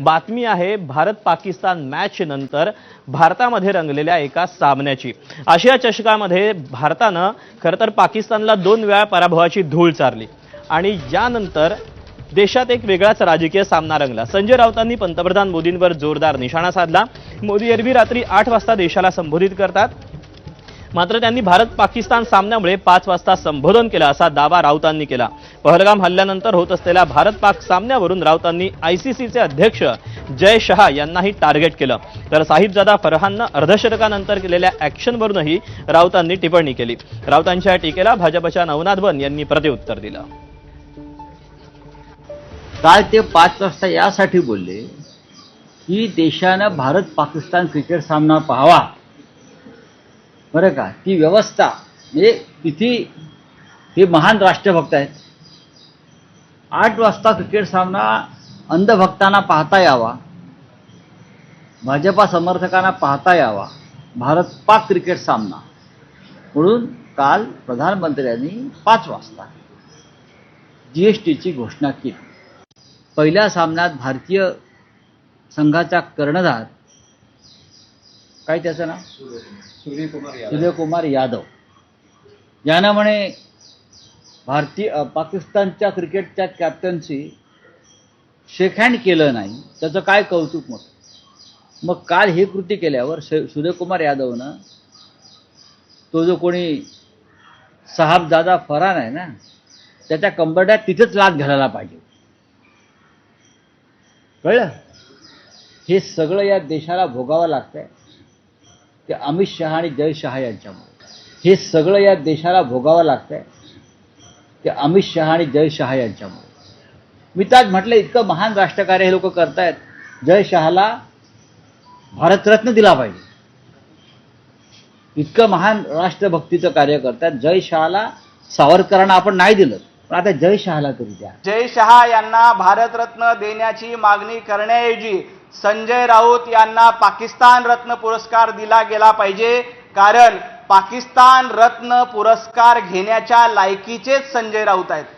बातमी आहे भारत पाकिस्तान मॅच नंतर भारतामध्ये रंगलेल्या एका सामन्याची. आशिया चषकामध्ये भारतानं खरं तर पाकिस्तानला दोन वेळा पराभवाची धूळ चारली. आणि यानंतर देशात एक वेगळाच राजकीय सामना रंगला. संजय राऊतांनी पंतप्रधान मोदींवर जोरदार निशाणा साधला. मोदी एरवी रात्री आठ वाजता देशाला संबोधित करतात. मात्र त्यांनी भारत पाकिस्तान सामन्यामुळे पाच वाजता संबोधन केलं असा दावा राऊतांनी केला. पहलगाम हल्ल्यानंतर होत असलेल्या भारत पाक सामन्यावरून राऊतांनी आयसीसीचे अध्यक्ष जय शहा यांनाही टार्गेट केलं. तर साहिबजादा फरहाननं अर्धशतकानंतर केलेल्या ॲक्शनवरूनही राऊतांनी टिप्पणी केली. राऊतांच्या या टीकेला भाजपच्या नवनाथ बन यांनी प्रतिउत्तर दिलं. काल ते पाच वाजता यासाठी बोलले की देशानं भारत पाकिस्तान क्रिकेट सामना पाहावा. बरं का? ती व्यवस्था म्हणजे किती हे महान राष्ट्रभक्त आहेत. आठ वाजता क्रिकेट सामना अंधभक्तांना पाहता यावा. भाजपा समर्थकांना पाहता यावा. भारत पाक क्रिकेट सामना. म्हणून काल प्रधानमंत्र्यांनी पाच वाजता जी एस टीची घोषणा केली. पहिल्या सामन्यात भारतीय संघाचा कर्णधार काय त्याचं नाव? सूर्यकुमार यादव. यानं म्हणे भारतीय पाकिस्तानच्या क्रिकेटच्या कॅप्टनशी शेक हँड केलं नाही. त्याचं काय कौतुक मग? मग काल हे कृती केल्यावर सूर्यकुमार यादवनं तो जो कोणी साहबजादा फरान आहे ना त्याच्या कंबरड्यात तिथेच लाच घालायला पाहिजे. कळलं? हे सगळं या देशाला भोगावं लागतंय. ते अमित शहा आणि जय शहा यांच्यामुळे. हे सगळं या देशाला भोगावं लागतंय ते अमित शहा आणि जय शहा यांच्यामुळे. मी त्यात म्हटलं इतकं महान राष्ट्रकार्य हे लोक करतायत. जय शहाला भारतरत्न दिला पाहिजे. इतकं महान राष्ट्रभक्तीचं कार्य करतात जय शहाला सावरकरांना आपण नाही दिलं. पण आता जय शहाला तरी द्या. जय शहा यांना भारतरत्न देण्याची मागणी करण्याऐवजी संजय राऊत यांना पाकिस्तान रत्न पुरस्कार दिला गेला पाहिजे. कारण पाकिस्तान रत्न पुरस्कार घेण्याच्या लायकीचेच संजय राऊत आहेत.